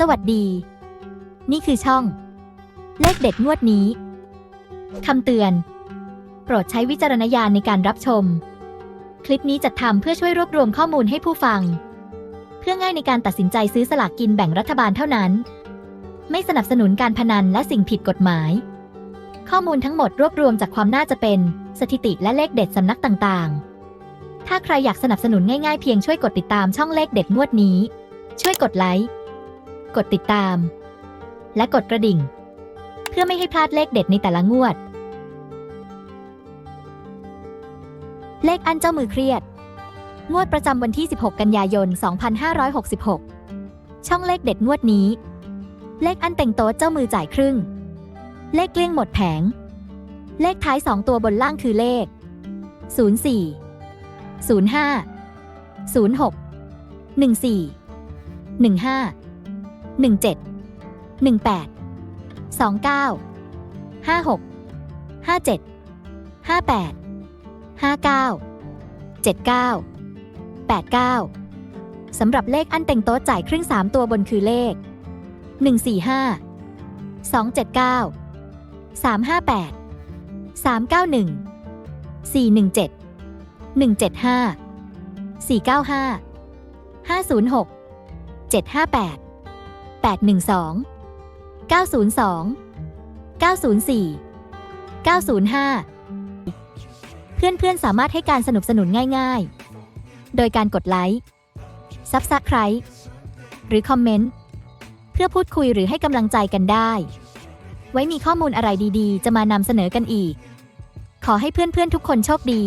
สวัสดี นี่คือช่อง เลขเด็ดงวดนี้ คำเตือน โปรดใช้วิจารณญาณในการรับชม คลิปนี้จัดทำเพื่อช่วยรวบรวมข้อมูลให้ผู้ฟัง เพื่อง่ายในการตัดสินใจซื้อสลากกินแบ่งรัฐบาลเท่านั้น ไม่สนับสนุนการพนันและสิ่งผิดกฎหมาย ข้อมูลทั้งหมดรวบรวมจากความน่าจะเป็น สถิติและเลขเด็ดสำนักต่างๆ ถ้าใครอยากสนับสนุนง่ายๆเพียงช่วยกดติดตามช่องเลขเด็ดงวดนี้ ช่วยกดไลค์ กดติดตาม และกดกระดิ่ง เพื่อไม่ให้พลาดเลขเด็ดในแต่ละงวด เลขอันเจ้ามือเครียด งวดประจำวันที่ 16 กันยายน 2566 ช่องเลขเด็ดงวดนี้ เลขอันแต่งโต๊ะเจ้ามือจ่ายครึ่ง เลขเกลี้ยงหมดแผง เลขท้าย 2 ตัวบนล่างคือเลข 04 05 06 14 15 17 18 29 56 57 58 59 79 89 สำหรับเลขอันเต็งโต๊ะจ่ายครึ่ง 3 ตัวบนคือเลข 145 279 358 391 417 175 495 506 758 812 902 904 905 เพื่อนๆ สามารถให้การสนับสนุนง่ายๆ โดยการกดไลค์ซับสไคร b e หรือคอมเมนต์ เพื่อพูดคุยหรือให้กำลังใจกันได้ ไว้มีข้อมูลอะไรดีๆ จะมานำเสนอกันอีก ขอให้เพื่อนๆ ทุกคนโชคดี